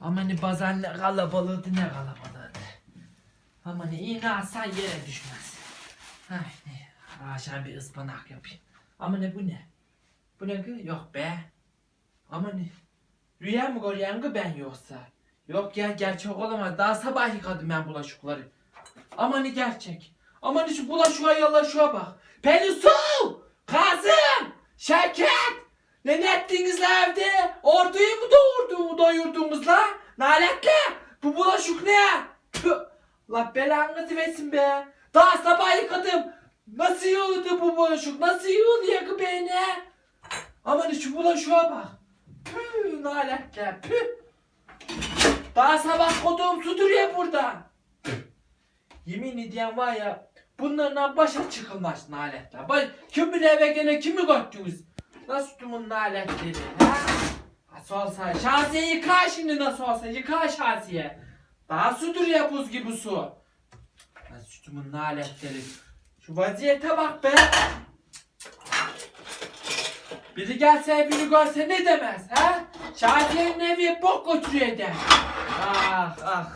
Aman ne bazan ne kalabalığıydı ne kalabalığıydı. Aman ne iğne yere düşmez. Ay ne. Aşağı bir ıspanak yapayım. Ama ne bu ne? Bu ne kız? Yok be. Ama ne? Rüya mı görüyorsun ki ben yoksa? Yok ya gerçek olamaz. Daha sabah yıkadım ben bulaşıkları. Ama ne gerçek? Ama ne şu bulaşığa yalaşığa bak. Pelinsu! Kazım! Şevket! Ne ettiniz evde? Doğurdu, doyurdunuz la? Naletli! Bu bulaşık ne? La belanızı versin be. Daha sabah yıkadım. Nasıl yığıldı bu bulaşık? Nasıl yığıldı yakı beni? Aman şu bulaşığa bak. Püh naletler püh. Daha sabah koduğum su duruyor burada. Yemin ediyorum var ya bunlarla başa çıkılmaz naletler. Baş, kimi eve gene kimi göttünüz? Nasıl tutumun naletleri ha? Nasıl olsa şahsiye yıka şimdi nasıl olsa yıka şahsiye. Daha su duruyor buz gibi su. Nasıl tutumun naletleri. Şu vaziyete bak be. Biri gelse biri görse ne demez ha? Şadiye'nin evi bok götürüyor der. Ah ah.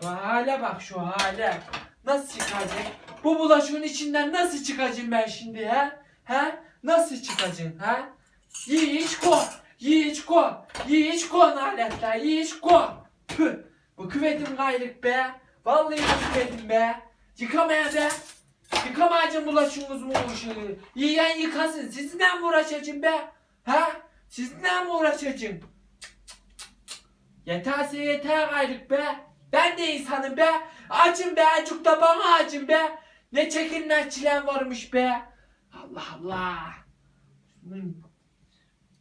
Şu hale bak şu hale. Nasıl çıkacak? Bu bulaşığın içinden nasıl çıkacağım ben şimdi ha? Ha? Nasıl çıkacağım ha? Yiğiç ko. Yiğiç ko. Yiğiç ko aletler. Yiğiç ko. Püh. Bu küvetim gayrık be. Vallahi bu küvetim be. Yıkamaya be. Yıkamayacağım bulaşığınız mı ışığı? Yiyen yıkasın. Sizinle mi uğraşacağım be? Ha? Sizinle mi uğraşacağım? Yeterse yeter gayrık be. Ben de insanım be. Acım be acık da bana acım be. Ne çekinler çilem varmış be. Allah Allah.